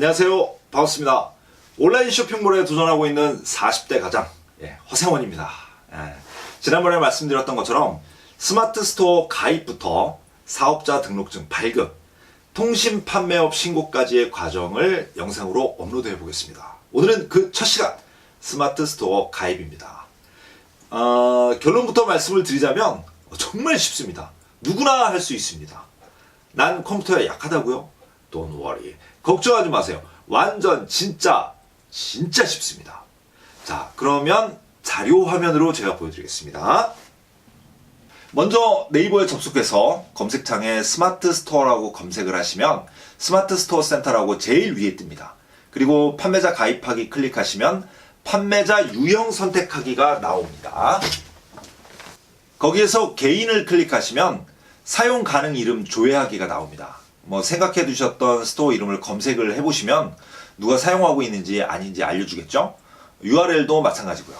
안녕하세요. 반갑습니다. 온라인 쇼핑몰에 도전하고 있는 40대 가장 예, 허생원입니다. 예, 지난번에 말씀드렸던 것처럼 스마트 스토어 가입부터 사업자 등록증 발급, 통신 판매업 신고까지의 과정을 영상으로 업로드해 보겠습니다. 오늘은 그 첫 시간 스마트 스토어 가입입니다. 어, 결론부터 말씀을 드리자면 정말 쉽습니다. 누구나 할 수 있습니다. 난 컴퓨터에 약하다고요? Don't worry. 걱정하지 마세요. 완전 진짜 진짜 쉽습니다. 자, 그러면 자료 화면으로 제가 보여드리겠습니다. 먼저 네이버에 접속해서 검색창에 스마트 스토어라고 검색을 하시면 스마트 스토어 센터라고 제일 위에 뜹니다. 그리고 판매자 가입하기 클릭하시면 판매자 유형 선택하기가 나옵니다. 거기에서 개인을 클릭하시면 사용 가능 이름 조회하기가 나옵니다. 뭐 생각해 두셨던 스토어 이름을 검색을 해보시면 누가 사용하고 있는지 아닌지 알려주겠죠? URL도 마찬가지고요.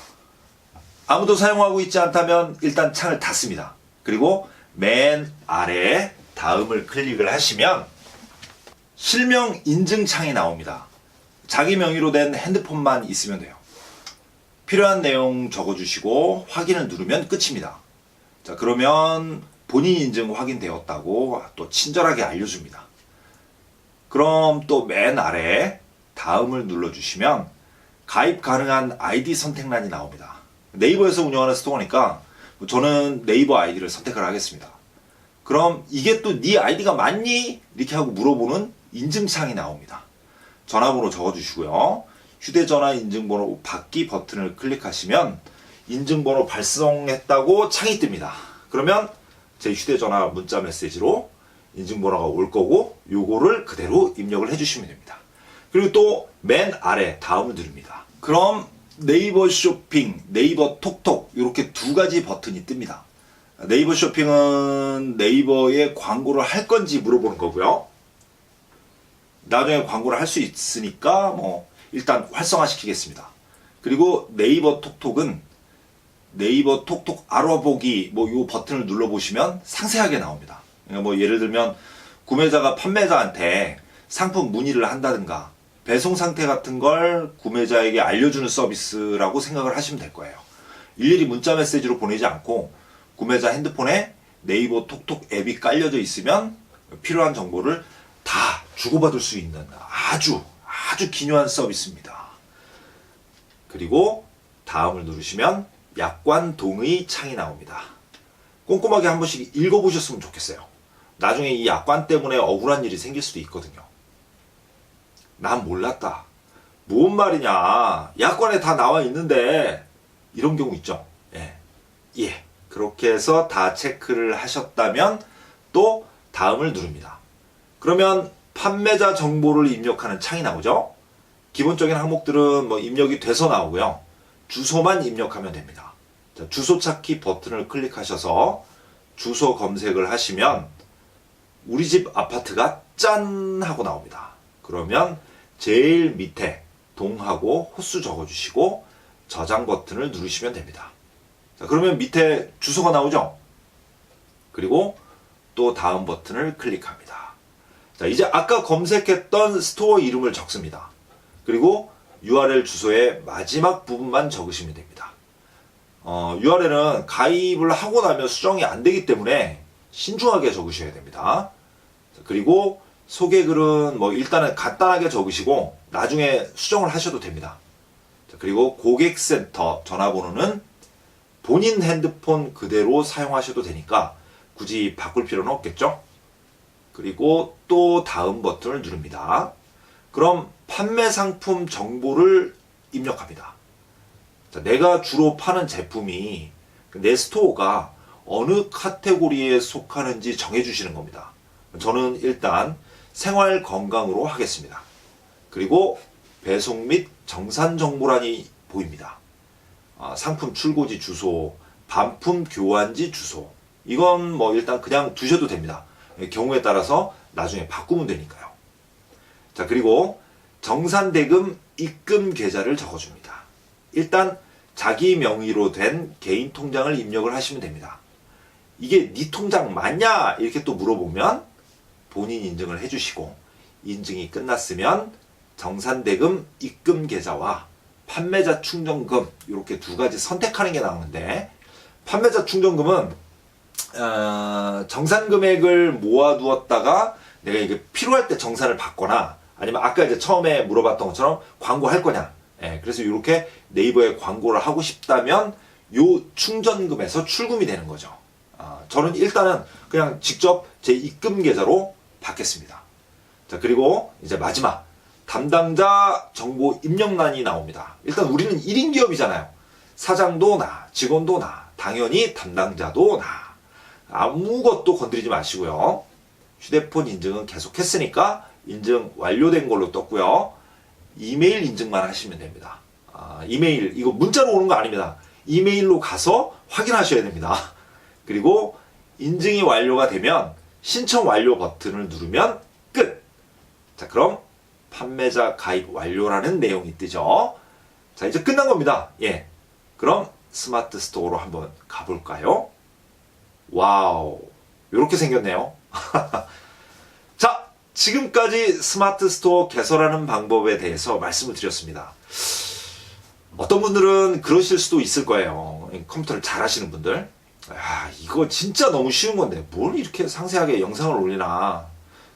아무도 사용하고 있지 않다면 일단 창을 닫습니다. 그리고 맨 아래에 다음을 클릭을 하시면 실명 인증 창이 나옵니다. 자기 명의로 된 핸드폰만 있으면 돼요. 필요한 내용 적어주시고 확인을 누르면 끝입니다. 자, 그러면 본인 인증 확인되었다고 또 친절하게 알려줍니다. 그럼 또 맨 아래 다음을 눌러주시면 가입 가능한 아이디 선택란이 나옵니다. 네이버에서 운영하는 스토어니까 저는 네이버 아이디를 선택을 하겠습니다. 그럼 이게 또 네 아이디가 맞니? 이렇게 하고 물어보는 인증창이 나옵니다. 전화번호 적어주시고요. 휴대전화 인증번호 받기 버튼을 클릭하시면 인증번호 발송했다고 창이 뜹니다. 그러면 제 휴대전화 문자 메시지로 인증번호가 올 거고 요거를 그대로 입력을 해주시면 됩니다. 그리고 또 맨 아래 다음을 누릅니다. 그럼 네이버 쇼핑, 네이버 톡톡 이렇게 두 가지 버튼이 뜹니다. 네이버 쇼핑은 네이버에 광고를 할 건지 물어보는 거고요. 나중에 광고를 할 수 있으니까 뭐 일단 활성화시키겠습니다. 그리고 네이버 톡톡은 네이버 톡톡 알아보기 뭐 요 버튼을 눌러 보시면 상세하게 나옵니다. 그러니까 뭐 예를 들면 구매자가 판매자한테 상품 문의를 한다든가 배송 상태 같은 걸 구매자에게 알려주는 서비스라고 생각을 하시면 될 거예요. 일일이 문자 메시지로 보내지 않고 구매자 핸드폰에 네이버 톡톡 앱이 깔려져 있으면 필요한 정보를 다 주고받을 수 있는 아주 아주 기묘한 서비스입니다. 그리고 다음을 누르시면 약관 동의 창이 나옵니다. 꼼꼼하게 한 번씩 읽어보셨으면 좋겠어요. 나중에 이 약관 때문에 억울한 일이 생길 수도 있거든요. 난 몰랐다. 뭔 말이냐. 약관에 다 나와 있는데 이런 경우 있죠. 예. 예. 그렇게 해서 다 체크를 하셨다면 또 다음을 누릅니다. 그러면 판매자 정보를 입력하는 창이 나오죠. 기본적인 항목들은 뭐 입력이 돼서 나오고요. 주소만 입력하면 됩니다. 자, 주소 찾기 버튼을 클릭하셔서 주소 검색을 하시면 우리 집 아파트가 짠 하고 나옵니다. 그러면 제일 밑에 동하고 호수 적어주시고 저장 버튼을 누르시면 됩니다. 자, 그러면 밑에 주소가 나오죠? 그리고 또 다음 버튼을 클릭합니다. 자, 이제 아까 검색했던 스토어 이름을 적습니다. 그리고 URL 주소의 마지막 부분만 적으시면 됩니다. 어, URL은 가입을 하고 나면 수정이 안 되기 때문에 신중하게 적으셔야 됩니다. 자, 그리고 소개글은 뭐 일단은 간단하게 적으시고 나중에 수정을 하셔도 됩니다. 자, 그리고 고객센터 전화번호는 본인 핸드폰 그대로 사용하셔도 되니까 굳이 바꿀 필요는 없겠죠? 그리고 또 다음 버튼을 누릅니다. 그럼 판매 상품 정보를 입력합니다. 자, 내가 주로 파는 제품이 내 스토어가 어느 카테고리에 속하는지 정해주시는 겁니다. 저는 일단 생활 건강으로 하겠습니다. 그리고 배송 및 정산 정보란이 보입니다. 아, 상품 출고지 주소, 반품 교환지 주소. 이건 뭐 일단 그냥 두셔도 됩니다. 경우에 따라서 나중에 바꾸면 되니까요. 자, 그리고 정산대금 입금 계좌를 적어줍니다. 일단 자기 명의로 된 개인 통장을 입력을 하시면 됩니다. 이게 네 통장 맞냐? 이렇게 또 물어보면 본인 인증을 해주시고 인증이 끝났으면 정산대금 입금 계좌와 판매자 충전금 이렇게 두 가지 선택하는 게 나오는데 판매자 충전금은 어, 정산 금액을 모아두었다가 내가 이게 필요할 때 정산을 받거나 아니면 아까 이제 처음에 물어봤던 것처럼 광고 할 거냐. 예, 그래서 이렇게 네이버에 광고를 하고 싶다면 요 충전금에서 출금이 되는 거죠. 아, 저는 일단은 그냥 직접 제 입금 계좌로 받겠습니다. 자, 그리고 이제 마지막 담당자 정보 입력란이 나옵니다. 일단 우리는 1인 기업이잖아요. 사장도 나, 직원도 나, 당연히 담당자도 나. 아무것도 건드리지 마시고요. 휴대폰 인증은 계속 했으니까 인증 완료된 걸로 떴고요. 이메일 인증만 하시면 됩니다. 아, 이메일, 이거 문자로 오는 거 아닙니다. 이메일로 가서 확인하셔야 됩니다. 그리고 인증이 완료가 되면 신청 완료 버튼을 누르면 끝! 자, 그럼 판매자 가입 완료라는 내용이 뜨죠. 자, 이제 끝난 겁니다. 예. 그럼 스마트 스토어로 한번 가볼까요? 와우. 이렇게 생겼네요. 자, 지금까지 스마트 스토어 개설하는 방법에 대해서 말씀을 드렸습니다. 어떤 분들은 그러실 수도 있을 거예요. 컴퓨터를 잘 하시는 분들. 아, 이거 진짜 너무 쉬운 건데, 뭘 이렇게 상세하게 영상을 올리나.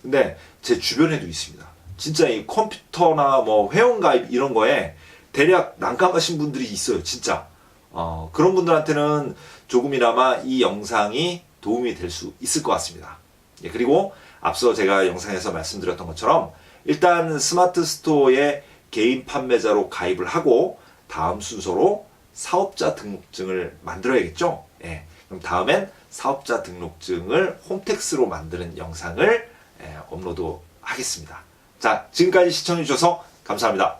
근데 제 주변에도 있습니다. 진짜 이 컴퓨터나 뭐 회원가입 이런 거에 대략 난감하신 분들이 있어요. 진짜. 어, 그런 분들한테는 조금이나마 이 영상이 도움이 될 수 있을 것 같습니다. 예, 그리고 앞서 제가 영상에서 말씀드렸던 것처럼 일단 스마트 스토어에 개인 판매자로 가입을 하고 다음 순서로 사업자 등록증을 만들어야겠죠? 예, 그럼 다음엔 사업자 등록증을 홈택스로 만드는 영상을 예, 업로드 하겠습니다. 자, 지금까지 시청해주셔서 감사합니다.